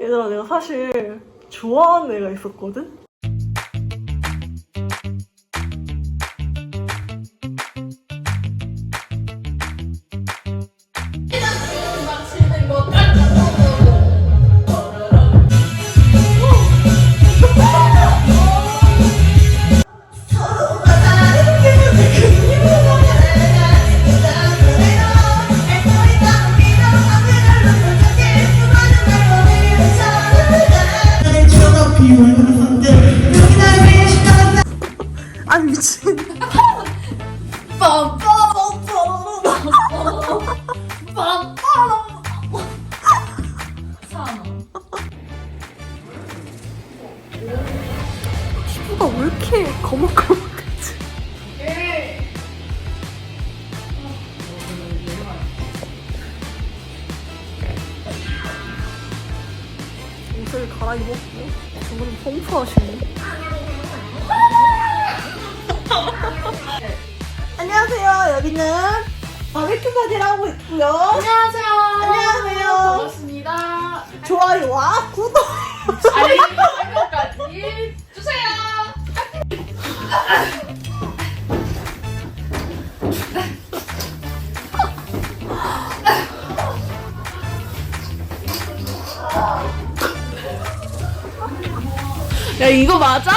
얘들아 내가 사실 좋아하는 애가 있었거든? 아니 미친 피부가 왜 이렇게? 옷을 갈아입었고 저분은 펌프하시네 안녕하세요 여기는 바베큐 바디를 하고 있고요 안녕하세요. 안녕하세요. 반갑습니다. 좋아요와 구독 알림 설정까지 주세요. 야 이거 맞아?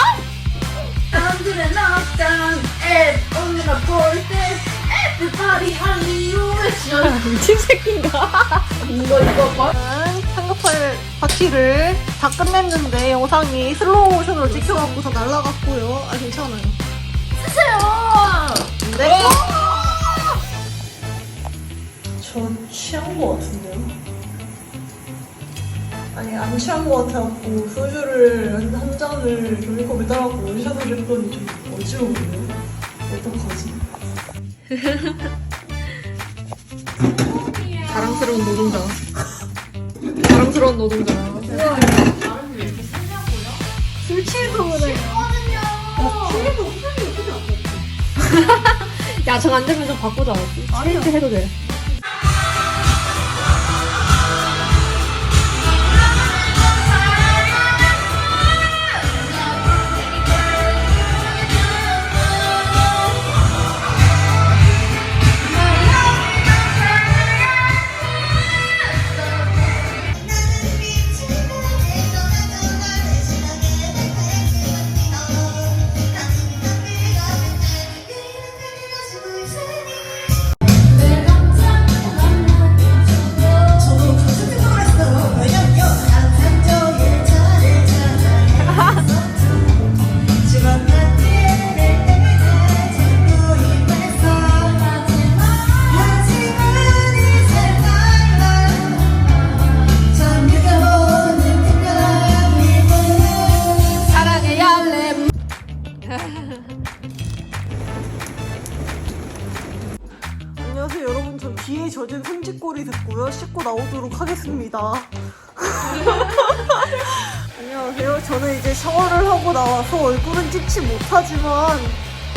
사람들의 낙장 앱 오늘아 볼때 everybody 할리우 외쳐 미친 새끼인가 이거 이거 뭐? 삼겹살 파티를 다 끝냈는데 영상이 슬로우 모션으로 찍혀갖고서 날라갔고요 아 괜찮아요 주세요. 네? 전 취한 거 같은데요? 아니 안 취한 거 같아갖고 소주를 한, 한 잔을 종이컵에 따라갖고 원샷을 했더니 좀 어지러운데요? 어떡하지? 자랑스러운 노동자. 자랑스러운 노동자. 술 취해서 그래 야, 정안 되면 좀 바꾸자. 체인지 해도 돼. 안녕하세요 여러분. 전 비에 젖은 손짓골이 듣고요. 씻고 나오도록 하겠습니다. 안녕하세요. 저는 이제 샤워를 하고 나와서 얼굴은 찍지 못하지만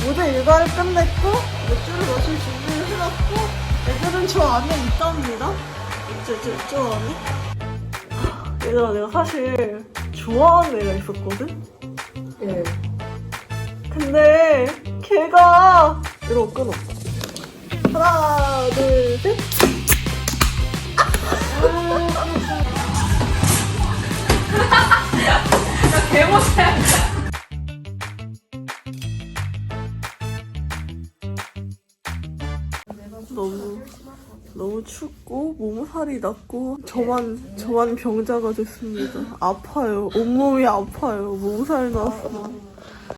모든 일과를 끝냈고 맥주를 마실 준비를 해놨고 애들은 저 안에 있답니다. 저, 저, 저 안에? 아, 얘들아 내가 사실 좋아하는 애가 있었거든? 예. 근데 걔가 이러고 끊어 하나 둘 셋 너무 너무 춥고 몸살이 났고 저만 저만 병자가 됐습니다. 아파요. 온몸이 아파요. 몸살 났어.